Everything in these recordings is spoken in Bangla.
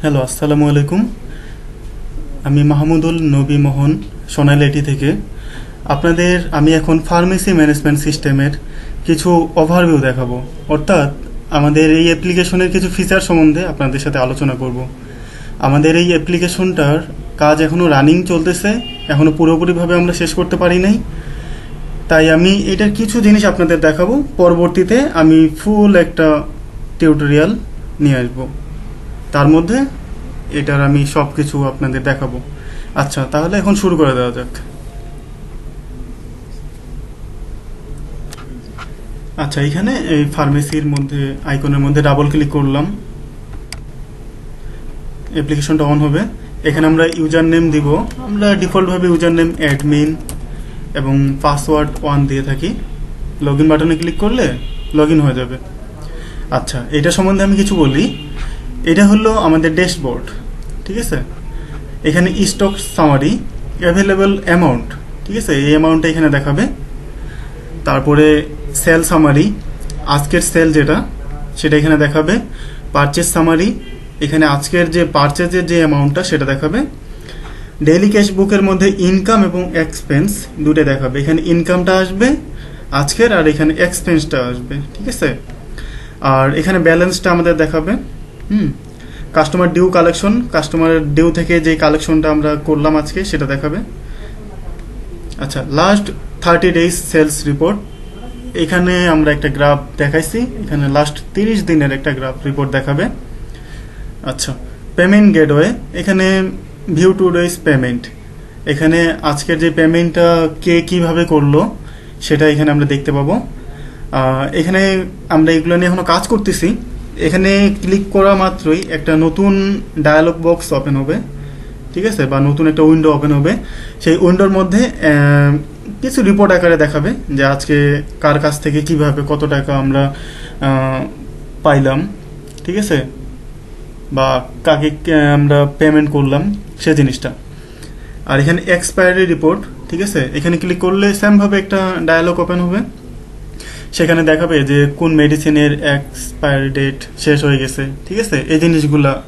হ্যালো, আসসালামু আলাইকুম। আমি মাহমুদুল নবী মোহন, সোনাইলেটি থেকে। আপনাদের, আমি এখন ফার্মেসি ম্যানেজমেন্ট সিস্টেমের কিছু ওভারভিউ দেখাবো। অর্থাৎ, আমাদের এই অ্যাপ্লিকেশনের কিছু ফিচার সম্বন্ধে আপনাদের সাথে আলোচনা করব। আমাদের এই অ্যাপ্লিকেশনটার কাজ এখনও রানিং চলতেছে। এখনও পুরোপুরিভাবে আমরা শেষ করতে পারি নাই। তাই আমি এটার কিছু জিনিস আপনাদের দেখাবো। পরবর্তীতে আমি ফুল একটা টিউটোরিয়াল নিয়ে আসব। তার মধ্যে এটার আমি সব কিছু আপনাদের দেখাবো। আচ্ছা তাহলে এখন শুরু করে দেওয়া যাক। আচ্ছা এখানে এই ফার্মেসির মধ্যে, আইকনের মধ্যে ডাবল ক্লিক করলাম। অ্যাপ্লিকেশনটা অন হবে। এখানে আমরা ইউজার নেম দিব। আমরা ডিফল্টভাবে ইউজার নেম অ্যাডমিন এবং পাসওয়ার্ড ওয়ান দিয়ে থাকি। লগ বাটনে ক্লিক করলে লগ হয়ে যাবে। আচ্ছা এটা সম্বন্ধে আমি কিছু বলি। এটা হলো আমাদের ড্যাশবোর্ড, ঠিক আছে? এখানে স্টক সামারি অ্যাভেলেবল অ্যামাউন্ট ঠিক আছে? এই অ্যামাউন্টটা এখানে দেখাবে। তারপরে সেল সামারি আজকের সেল যেটা, সেটা এখানে দেখাবে। পারচেস সামারি এখানে আজকের যে পারচেজের যে অ্যামাউন্টটা সেটা দেখাবে। ডেইলি ক্যাশ বুকের মধ্যে ইনকাম এবং এক্সপেন্স দুটো দেখাবে। এখানে ইনকামটা আসবে আজকের, আর এখানে এক্সপেন্সটা আসবে, ঠিক আছে? আর এখানে ব্যালেন্সটা আমাদের দেখাবে। হুম। কাস্টমার ডিউ কালেকশন কাস্টমারের ডিউ থেকে যে কালেকশনটা আমরা করলাম আজকে, সেটা দেখাবে। আচ্ছা last thirty days sales report এখানে আমরা একটা গ্রাফ দেখাইছি। এখানে লাস্ট তিরিশ দিনের একটা গ্রাফ রিপোর্ট দেখাবে। আচ্ছা পেমেন্ট গেটওয়ে এখানে ভিউ টু ডেজ পেমেন্ট এখানে আজকের যে পেমেন্টটা কে কীভাবে করল, সেটা এখানে আমরা দেখতে পাবো। এখানে আমরা এগুলো নিয়ে এখনও কাজ করতেছি। এখানে ক্লিক করা মাত্রই একটা নতুন ডায়ালগ বক্স ওপেন হবে, ঠিক আছে? বা নতুন একটা উইন্ডো ওপেন হবে। সেই উইন্ডোর মধ্যে কিছু রিপোর্ট আকারে দেখাবে যে আজকে কার কাছ থেকে কীভাবে কত টাকা আমরা পাইলাম, ঠিক আছে? বা কাকে আমরা পেমেন্ট করলাম সে জিনিসটা। আর এখানে এক্সপায়ারি রিপোর্ট ঠিক আছে? এখানে ক্লিক করলে সেমভাবে একটা ডায়ালগ ওপেন হবে। সেখানে দেখাবে যে কোন মেডিসিনের এক্সপায়ারি ডেট শেষ হয়ে গেছে। ঠিক আছে? এই জিনিসগুলা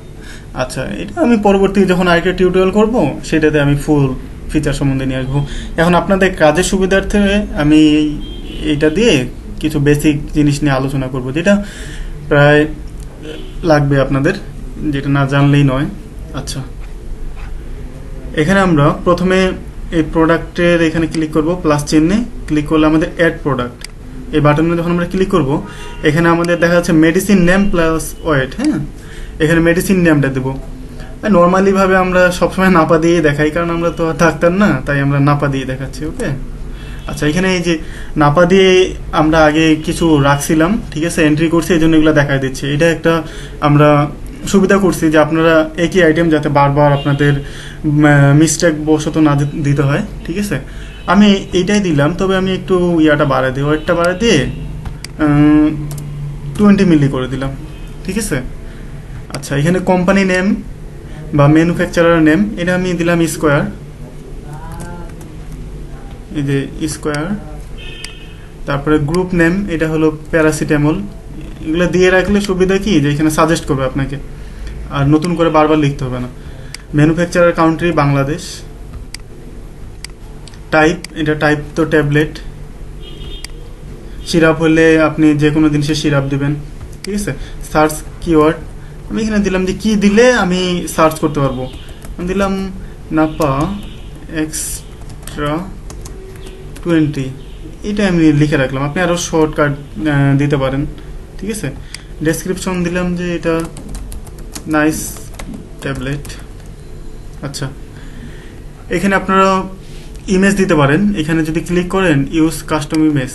আচ্ছা এটা আমি পরবর্তী যখন আরেকটা টিউটোরিয়াল করব, সেটাতে আমি ফুল ফিচার সম্বন্ধে নিয়ে আসব। এখন আপনাদের কাজের সুবিধার্থে আমি এই- এইটা দিয়ে কিছু বেসিক জিনিস নিয়ে আলোচনা করব, যেটা প্রায় লাগবে আপনাদের, যেটা না জানলেই নয়। আচ্ছা। এখানে আমরা প্রথমে এই প্রোডাক্টের এখানে ক্লিক করব প্লাস চিহ্নে ক্লিক করলে আমাদের অ্যাড প্রোডাক্ট এই বাটনে যখন আমরা ক্লিক করব, এখানে আমাদের দেখা যাচ্ছে মেডিসিন নেম প্লাস ওয়েট হ্যাঁ? এখানে মেডিসিন নেমটা দেবো। নর্মালি ভাবে আমরা সবসময় নাপা দিয়ে দেখাই, কারণ আমরা তো ডাক্তার না, তাই আমরা নাপা দিয়ে দেখাচ্ছি, ওকে? আচ্ছা এখানে এই যে নাপা দিয়ে আমরা আগে কিছু রাখছিলাম, ঠিক আছে? এন্ট্রি করছি, এই জন্য এগুলো দেখাই দিচ্ছি। এটা একটা আমরা সুবিধা করছি যে আপনারা একই আইটেম যাতে বারবার আপনাদের মিস্টেক বশত না দিতে হয়, ঠিক আছে? আমি এইটাই দিলাম, তবে আমি একটু ইয়াটা বাড়াই দিই ওয়েটটা বাড়াই দিয়ে টোয়েন্টি মিলি করে দিলাম, ঠিক আছে? আচ্ছা এখানে কোম্পানি নেম বা ম্যানুফ্যাকচারার নেম এটা আমি দিলাম স্কোয়ার এই যে স্কোয়ার তারপরে গ্রুপ নেম এটা হলো প্যারাসিটামল এগুলো দিয়ে রাখলে সুবিধা কি? যে এখানে সাজেস্ট করবে আপনাকে। আর নতুন করে বারবার লিখতে হবে না। ম্যানুফ্যাকচারার কাউন্ট্রি বাংলাদেশ টাইপ এটা টাইপ তো ট্যাবলেট সিরাপ হলে আপনি যে কোনো জিনিসের সিরাপ দিবেন, ঠিক আছে? সার্চ কিওয়ার্ড আমি এখানে দিলাম যে কি দিলে আমি সার্চ করতে পারব। আমি দিলাম নাপা এক্সট্রা টোয়েন্টি এটা আমি লিখে রাখলাম। আপনি আরও শর্টকাট দিতে পারেন, ঠিক আছে? ডেসক্রিপশন দিলাম যে এটা নাইস ট্যাবলেট আচ্ছা। এখানে আপনারা ইমেজ দিতে পারেন। এখানে যদি ক্লিক করেন ইউজ কাস্টম ইমেজ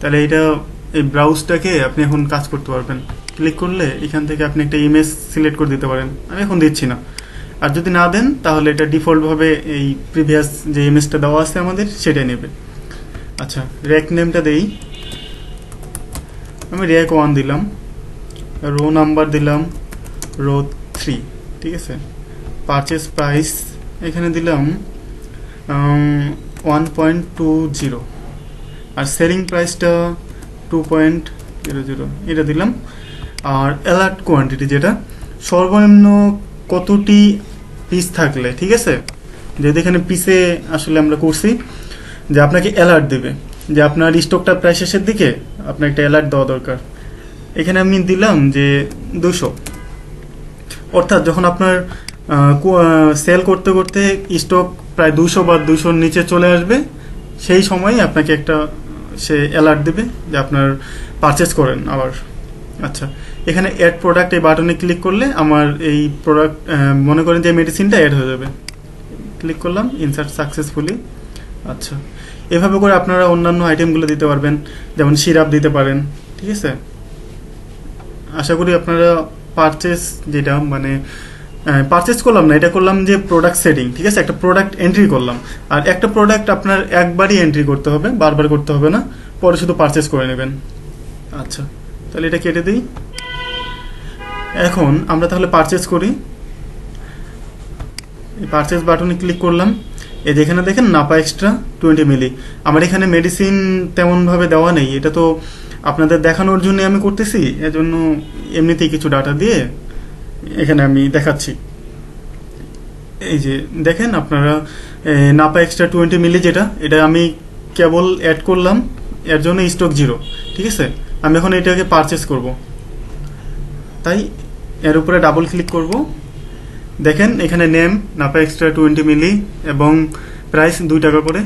তাহলে এটা এই ব্রাউজটাকে আপনি এখন কাজ করতে পারবেন। ক্লিক করলে এখান থেকে আপনি একটা ইমেজ সিলেক্ট করে দিতে পারেন। আমি এখন দিচ্ছি না। আর যদি না দেন, তাহলে এটা ডিফল্টভাবে এই প্রিভিয়াস যে ইমেজটা দেওয়া আছে আমাদের, সেটাই নেবে। আচ্ছা র্যাক নেমটা দেই। আমি র্যাক ওয়ান দিলাম। রো নাম্বার দিলাম। রো থ্রি ঠিক আছে? পারচেস প্রাইস এখানে দিলাম ওয়ান পয়েন্ট টু জিরো আর সেলিং প্রাইসটা টু পয়েন্ট জিরো জিরো এটা দিলাম। আর অ্যালার্ট কোয়ান্টিটি যেটা, সর্বনিম্ন কতটি পিস থাকলে, ঠিক আছে? যেহেতু এখানে পিসে আসলে আমরা করছি, যে আপনাকে অ্যালার্ট দেবে, যে আপনার স্টকটা প্রায় শেষের দিকে আপনার একটা অ্যালার্ট দেওয়া দরকার। এখানে আমি দিলাম যে দুশো অর্থাৎ যখন আপনার সেল করতে করতে স্টক প্রায় দুশো বা দুশোর নিচে চলে আসবে। সেই সময়ই আপনাকে একটা, সে অ্যালার্ট দেবে যে আপনার পারচেস করেন আবার। আচ্ছা এখানে অ্যাড প্রোডাক্ট এই বাটনে ক্লিক করলে আমার এই প্রোডাক্ট মনে করেন যে মেডিসিনটা অ্যাড হয়ে যাবে। ক্লিক করলাম ইনসার্ট সাকসেসফুলি আচ্ছা এভাবে করে আপনারা অন্যান্য আইটেমগুলো দিতে পারবেন, যেমন সিরাপ দিতে পারেন, ঠিক আছে? আশা করি আপনারা পারচেস যেটা মানে পারচেস করলাম না, এটা করলাম যে প্রোডাক্ট সেটিং ঠিক আছে? একটা প্রোডাক্ট এন্ট্রি করলাম। আর একটা প্রোডাক্ট আপনার একবারই এন্ট্রি করতে হবে, বারবার করতে হবে না, পরে শুধু পারচেস করে নেবেন। আচ্ছা তাহলে এটা কেটে দিই। এখন আমরা তাহলে পারচেস করি। পারচেস বাটনে ক্লিক করলাম। এই যেখানে দেখেন নাপা এক্সট্রা টোয়েন্টি মিলি আমার এখানে মেডিসিন তেমনভাবে দেওয়া নেই। এটা তো আপনাদের দেখানোর জন্য আমি করতেছি, এজন্য এমনিতেই কিছু ডাটা দিয়ে এখানে আমি দেখাচ্ছি। এই যে দেখেন আপনারা নাপা এক্সট্রা টোয়েন্টি মিলি যেটা, এটা আমি কেবল অ্যাড করলাম, এর জন্য স্টক জিরো ঠিক আছে? আমি এখন এটাকে পারচেস করব। তাই এর উপরে ডাবল ক্লিক করব। দেখেন এখানে name Napa extra twenty milli এবং প্রাইস দুই টাকা করে।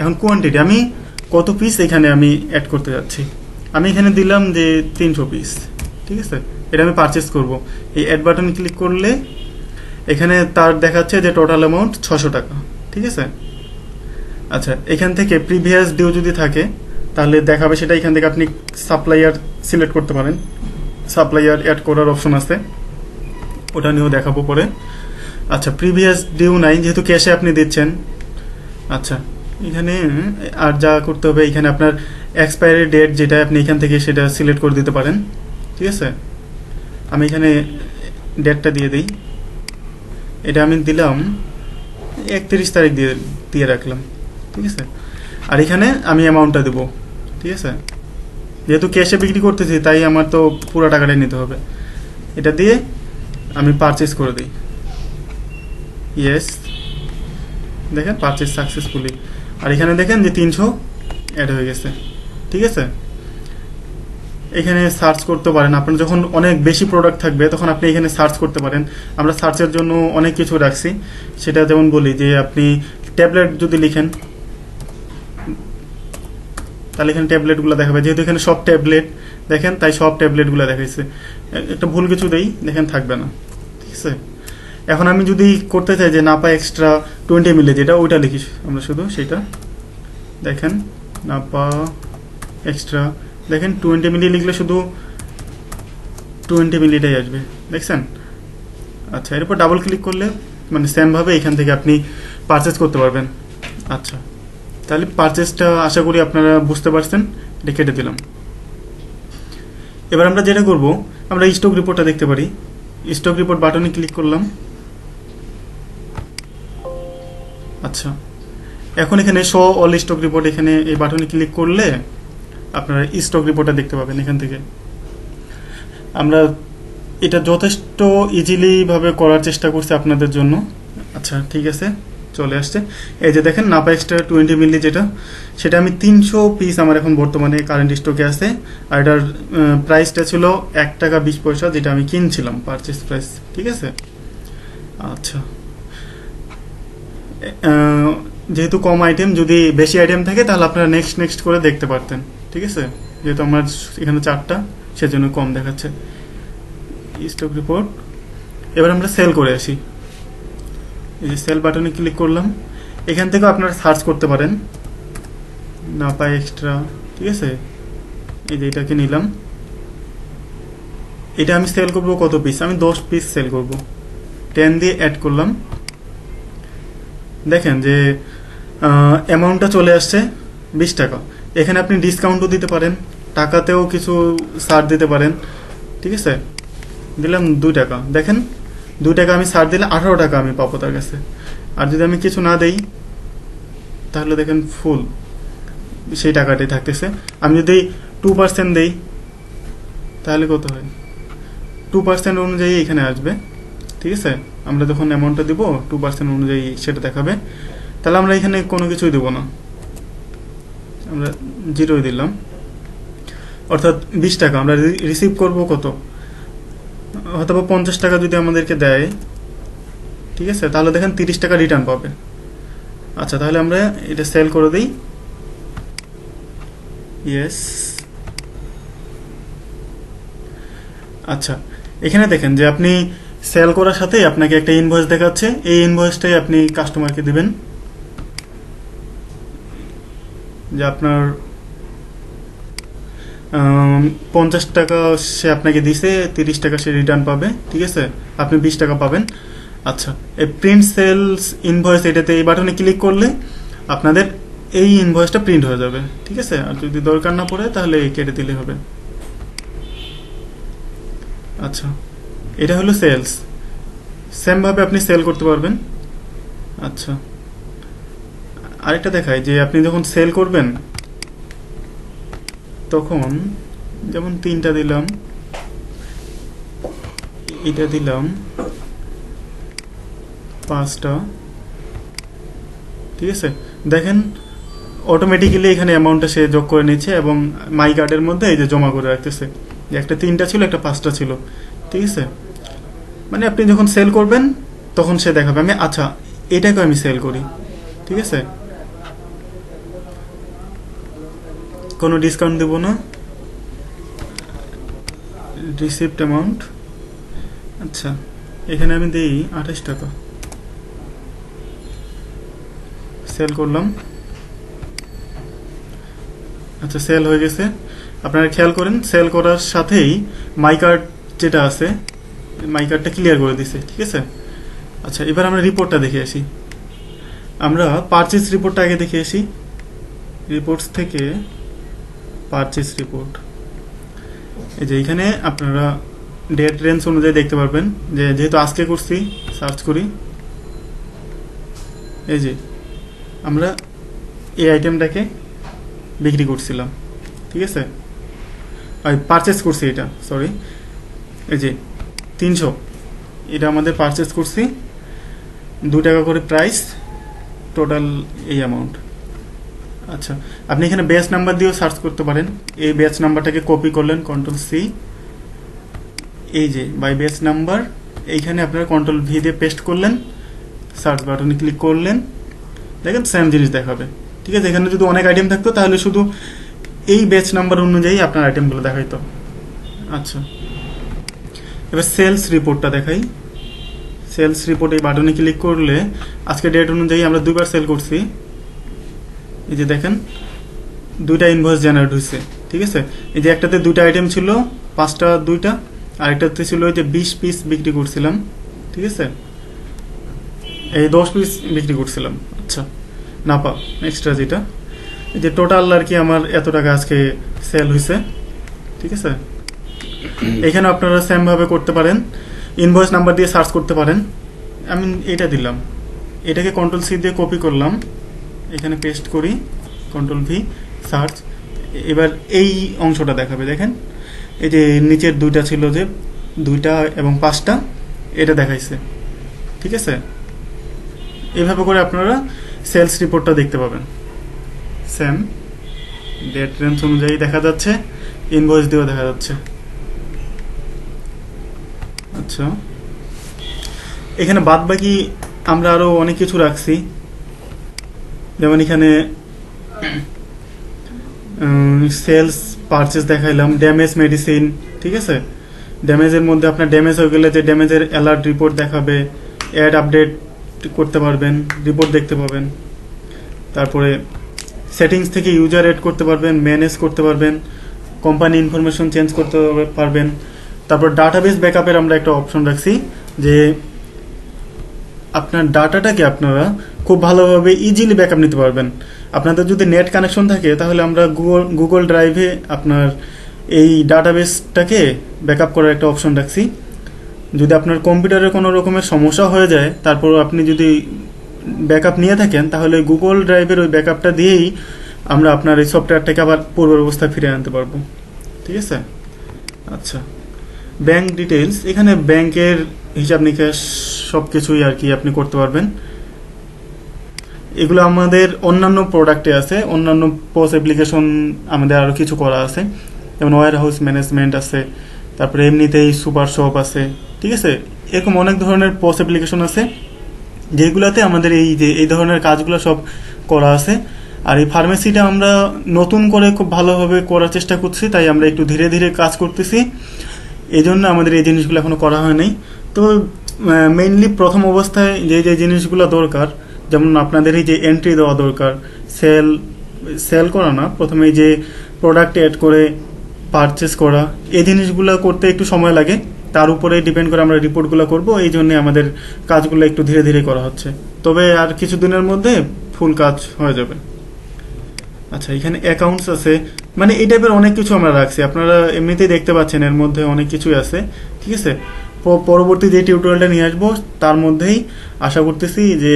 এখন কোয়ান্টিটি আমি কত পিস এখানে আমি অ্যাড করতে যাচ্ছি? আমি এখানে দিলাম যে তিনশো পিস ঠিক আছে? এটা আমি পারচেস করব। এই অ্যাড বাটন ক্লিক করলে এখানে তার দেখাচ্ছে যে টোটাল অ্যামাউন্ট ছশো টাকা, ঠিক আছে? আচ্ছা এখান থেকে প্রিভিয়াস ডিউ যদি থাকে, তাহলে দেখাবে সেটা এখান থেকে আপনি সাপ্লাইয়ার সিলেক্ট করতে পারেন। সাপ্লাইয়ার অ্যাড করার অপশন আছে। ওটা নিয়েও দেখাবো পরে। আচ্ছা প্রিভিয়াস ডিউ নাই, যেহেতু ক্যাশে আপনি দিচ্ছেন। আচ্ছা এখানে, আর যা করতে হবে, এখানে আপনার এক্সপায়ারি ডেট যেটা আপনি এখান থেকে সেটা সিলেক্ট করে দিতে পারেন, ঠিক আছে? আমি এখানে ডেটটা দিয়ে দিই। এটা আমি দিলাম একত্রিশ তারিখ দিয়ে দিয়ে রাখলাম, ঠিক আছে? আর এখানে আমি অ্যামাউন্টটা দেবো, ঠিক আছে? যেহেতু ক্যাশে বিক্রি করতেছি, তাই আমার তো পুরো টাকাটাই নিতে হবে। এটা দিয়ে আমি পারচেস করে দিই। ইয়েস দেখেন পারচেস সাকসেসফুলি আর এখানে দেখেন যে তিনশো অ্যাড হয়ে গেছে, ঠিক আছে? এখানে সার্চ করতে পারেন। আপনার যখন অনেক বেশি প্রোডাক্ট থাকবে, তখন আপনি এখানে সার্চ করতে পারেন। আমরা সার্চের জন্য অনেক কিছু রাখছি। সেটা যেমন বলি যে, আপনি ট্যাবলেট যদি লিখেন, তাহলে এখানে ট্যাবলেটগুলো দেখাবে। যেহেতু এখানে সব ট্যাবলেট দেখেন, তাই সব ট্যাবলেটগুলো দেখাইছে। একটা ভুল কিছু দেই, দেখেন, থাকবে না। ঠিক আছে? এখন আমি যদি করতে চাই যে, নাপা এক্সট্রা টোয়েন্টি মিলে যেটা, ওইটা লিখি আমরা শুধু, সেটা। দেখেন না পা এক্সট্রা দেখেন টোয়েন্টি মিলি লিখলে শুধু টোয়েন্টি মিলিটাই আসবে, দেখছেন? আচ্ছা এরপর ডাবল ক্লিক করলে মানে সেমভাবে এখান থেকে আপনি পারচেস করতে পারবেন। আচ্ছা তাহলে পারচেসটা আশা করি আপনারা বুঝতে পারছেন, এটা কেটে দিলাম। এবার আমরা যেটা করব, আমরা স্টক রিপোর্টটা দেখতে পারি। স্টক রিপোর্ট বাটনে ক্লিক করলাম। আচ্ছা এখন এখানে শো অল স্টক রিপোর্ট এখানে এই বাটনে ক্লিক করলে আপনারা স্টক রিপোর্টটা দেখতে পাবেন এখান থেকে। আমরা এটা যথেষ্ট ইজিলি ভাবে করার চেষ্টা করছি আপনাদের জন্য। আচ্ছা ঠিক আছে, চলে আসছে। এই যে দেখেন নাপা এক্সট্রা টোয়েন্টি মিলি যেটা, সেটা আমি তিনশো পিস আমার এখন বর্তমানে কারেন্ট স্টকে আছে। আর এটার প্রাইসটা ছিল এক টাকা বিশ পয়সা, যেটা আমি কিনছিলাম পারচেস প্রাইস ঠিক আছে? আচ্ছা। যেহেতু কম আইটেম যদি বেশি আইটেম থাকে, তাহলে আপনারা নেক্সট নেক্সট করে দেখতে পারতেন। ঠিক আছে? যেহেতু আমার এখানে চারটা সেজন্য কম দেখাচ্ছে। স্টক রিপোর্ট এবার আমরা সেল করে আসি। এই যে সেল বাটনে ক্লিক করলাম। এখান থেকেও আপনারা সার্চ করতে পারেন। না পাই এক্সট্রা ঠিক আছে? এই যে এটাকে নিলাম। এটা আমি সেল করব কত পিস আমি দশ পিস সেল করব। টেন দিয়ে অ্যাড করলাম। দেখেন যে অ্যামাউন্টটা চলে আসছে বিশ টাকা। এখানে আপনি ডিসকাউন্টও দিতে পারেন, টাকাতেও কিছু ছাড় দিতে পারেন, ঠিক আছে? দিলাম দুই টাকা। দেখেন, দুই টাকা আমি ছাড় দিলে আঠারো টাকা আমি পাবো তার কাছে। আর যদি আমি কিছু না দেই, তাহলে দেখেন ফুল সেই টাকাটাই থাকতেছে। আমি যদি টু পার্সেন্ট দেই, তাহলে কত হয়? টু পার্সেন্ট অনুযায়ী এখানে আসবে, ঠিক আছে? আমরা যখন অ্যামাউন্টটা দিব টু পার্সেন্ট অনুযায়ী সেটা দেখাবে। তাহলে আমরা এখানে কোনো কিছুই দেবো না। আমরা জিরোই দিলাম। অর্থাৎ বিশ টাকা, আমরা রিসিভ করব কত? হয়তো পঞ্চাশ টাকা যদি আমাদেরকে দেয়, ঠিক আছে? তাহলে দেখেন তিরিশ টাকা রিটার্ন পাবে। আচ্ছা তাহলে আমরা এটা সেল করে দিই। ইয়েস আচ্ছা এখানে দেখেন যে আপনি সেল করার সাথে আপনাকে একটা ইনভয়েস দেখাচ্ছে। এই ইনভয়েসটাই আপনি কাস্টমারকে দিবেন। যে আপনার পঞ্চাশ টাকা সে আপনাকে দিছে, তিরিশ টাকা সে রিটার্ন পাবে, ঠিক আছে? আপনি বিশ টাকা পাবেন। আচ্ছা এই প্রিন্ট সেলস ইনভয়েস এটাতে এই বাটনে ক্লিক করলে আপনাদের এই ইনভয়েসটা প্রিন্ট হয়ে যাবে, ঠিক আছে? আর যদি দরকার না পড়ে, তাহলে কেটে দিলে হবে। আচ্ছা এটা হলো সেলস সেমভাবে আপনি সেল করতে পারবেন। আচ্ছা। আরেকটা দেখায় যে আপনি যখন সেল করবেন, তখন যেমন তিনটা দিলাম, এটা দিলাম, পাঁচটা, ঠিক আছে? দেখেন অটোমেটিক্যালি এখানে অ্যামাউন্টটা সে যোগ করে নিচ্ছে এবং মাই কার্ডের মধ্যে এই যে জমা করে রাখতেছে। একটা তিনটা ছিল, একটা পাঁচটা ছিল। ঠিক আছে? মানে আপনি যখন সেল করবেন, তখন সে দেখাবে। আমি আচ্ছা এটাকে আমি সেল করি। ঠিক আছে? কোনো ডিসকাউন্ট দেবো না। রিসিপ্ট অ্যামাউন্ট আচ্ছা এখানে আমি দিই আঠাশ টাকা। সেল করলাম। আচ্ছা সেল হয়ে গেছে। আপনারা খেয়াল করেন সেল করার সাথেই মাই কার্ড যেটা আছে মাই কার্ডটা ক্লিয়ার করে দিছে, ঠিক আছে? আচ্ছা এবার আমরা রিপোর্টটা দেখে আসি। আমরা পারচেস রিপোর্টটা আগে দেখে আসি। রিপোর্টস থেকে পারচেস রিপোর্ট এই যে এখানে আপনারা ডেট রেঞ্জ অনুযায়ী দেখতে পারবেন যে যেহেতু আজকে করছি সার্চ করি। এই যে আমরা এই আইটেমটাকে বিক্রি করছিলাম, ঠিক আছে? আর পারচেস করছি এটা সরি এই যে তিনশো, এটা আমাদের পারচেস করছি। দু টাকা করে প্রাইস টোটাল এই অ্যামাউন্ট আচ্ছা আপনি এখানে ব্যাচ নাম্বার দিয়েও সার্চ করতে পারেন। এই ব্যাচ নাম্বারটাকে কপি করলেন কন্ট্রোল সি এই যে বাই ব্যাচ নাম্বার এইখানে আপনারা কন্ট্রোল ভি দিয়ে পেস্ট করলেন সার্চ বাটনে ক্লিক করলেন, দেখেন সেম জিনিস দেখাবে। ঠিক আছে, এখানে যদি অনেক আইটেম থাকতো, তাহলে শুধু এই ব্যাচ নাম্বার অনুযায়ী আপনার আইটেমগুলো দেখাইতো। আচ্ছা এবার সেলস রিপোর্টটা দেখাই। সেলস রিপোর্ট এই বাটনে ক্লিক করলে, আজকে ডেট অনুযায়ী আমরা দুইবার সেল করছি। এই যে দেখেন, দুইটা ইনভয়েস জেনারেট হয়েছে ঠিক আছে? এই যে একটাতে দুইটা আইটেম ছিল, পাঁচটা দুইটা আরেকটাতে ছিল ওই যে বিশ পিস বিক্রি করছিলাম, ঠিক আছে? এই দশ পিস বিক্রি করছিলাম আচ্ছা না পা এক্সট্রা যেটা। এই যে টোটাল আর কি আমার এত টাকা আজকে সেল হয়েছে ঠিক আছে? এখানে আপনারা সেমভাবে করতে পারেন ইনভয়েস নাম্বার দিয়ে সার্চ করতে পারেন। আমি এটা দিলাম, এটাকে কন্ট্রোল সি দিয়ে কপি করলাম। এখানে পেস্ট করি কন্ট্রোল ভি সার্চ এবার এই অংশটা দেখাবে, দেখেন। এই যে নিচের দুইটা ছিল যে, দুইটা এবং পাঁচটা, এটা দেখাইছে। ঠিক আছে? এভাবে করে আপনারা সেলস রিপোর্টটা দেখতে পাবেন। সেম ডেট রেঞ্জ অনুযায়ী দেখা যাচ্ছে ইনভয়েস দিয়েও দেখা যাচ্ছে। আচ্ছা। এখানে বাদ বাকি আমরা আরও অনেক কিছু রাখছি। যেমন এখানে সেলস পারচেস দেখাইলাম ড্যামেজ মেডিসিন ঠিক আছে? ড্যামেজের মধ্যে আপনার ড্যামেজ হয়ে গেলে যে ড্যামেজের অ্যালার্ট রিপোর্ট দেখাবে অ্যাড আপডেট করতে পারবেন রিপোর্ট দেখতে পাবেন তারপরে সেটিংস থেকে ইউজার এড করতে পারবেন ম্যানেজ করতে পারবেন কোম্পানি ইনফরমেশন চেঞ্জ করতে পারবেন। তারপর ডাটাবেস ব্যাকআপের আমরা একটা অপশন রাখছি, যে আপনার ডাটাটাকে আপনারা খুব ভালোভাবে ইজিলি ব্যাকআপ নিতে পারবেন। আপনাদের যদি নেট কানেকশন থাকে, তাহলে আমরা গুগল গুগল ড্রাইভে আপনার এই ডাটাবেসটাকে ব্যাকআপ করার একটা অপশন রাখছি। যদি আপনার কম্পিউটারে কোনো রকমের সমস্যা হয়ে যায় তারপর আপনি যদি ব্যাকআপ নিয়ে থাকেন, তাহলে গুগল ড্রাইভের ওই ব্যাকআপটা দিয়েই আমরা আপনার এই সফটওয়্যারটাকে আবার পূর্বের অবস্থায় ফিরে আনতে পারব। ঠিক আছে? আচ্ছা। ব্যাংক ডিটেলস এখানে ব্যাংকের হিসাব নিকাশ সব কিছুই আর কি আপনি করতে পারবেন। এগুলো আমাদের অন্যান্য প্রোডাক্টে আছে, অন্যান্য পোস্ট অ্যাপ্লিকেশন আমাদের আরও কিছু করা আছে। যেমন ওয়ার হাউস ম্যানেজমেন্ট আছে, তারপরে এমনিতেই সুপার শপ আছে, ঠিক আছে? এরকম অনেক ধরনের পোস্ট অ্যাপ্লিকেশন আছে, যেগুলোতে আমাদের এই যে, এই ধরনের কাজগুলো সব করা আছে। আর এই ফার্মেসিটা আমরা নতুন করে খুব ভালোভাবে করার চেষ্টা করছি, তাই আমরা একটু ধীরে ধীরে কাজ করতেছি। এই জন্য আমাদের এই জিনিসগুলো এখনও করা হয় নাই। তো মেইনলি প্রথম অবস্থায় যে যে জিনিসগুলো দরকার যেমন আপনাদের এই যে এন্ট্রি দেওয়া দরকার সেল সেল করা না, প্রথমে যে প্রোডাক্ট অ্যাড করে পারচেস করা, এই জিনিসগুলো করতে একটু সময় লাগে। তার উপরে ডিপেন্ড করে আমরা রিপোর্টগুলো করব, এই জন্য আমাদের কাজগুলো একটু ধীরে ধীরে করা হচ্ছে। তবে আর কিছুদিনের মধ্যে ফুল কাজ হয়ে যাবে। আচ্ছা এখানে অ্যাকাউন্টস আছে। মানে এই টাইপের অনেক কিছু আমরা রাখছি। আপনারা এমনিতেই দেখতে পাচ্ছেন, এর মধ্যে অনেক কিছুই আছে। ঠিক আছে? পরবর্তী যে টিউটোরিয়ালটা নিয়ে আসব, তার মধ্যেই আশা করতেছি যে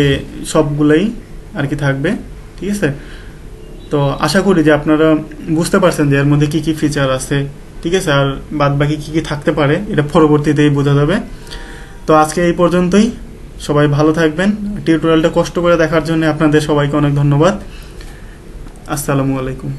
সবগুলাই আর কি থাকবে, ঠিক আছে? তো আশা করি যে আপনারা বুঝতে পারছেন যে এর মধ্যে কী কী ফিচার আছে, ঠিক আছে? আর বাদ বাকি কী কী থাকতে পারে, এটা পরবর্তীতেই বোঝা যাবে। তো আজকে এই পর্যন্তই। সবাই ভালো থাকবেন। টিউটোরিয়ালটা কষ্ট করে দেখার জন্য আপনাদের সবাইকে অনেক ধন্যবাদ। আসসালামু আলাইকুম।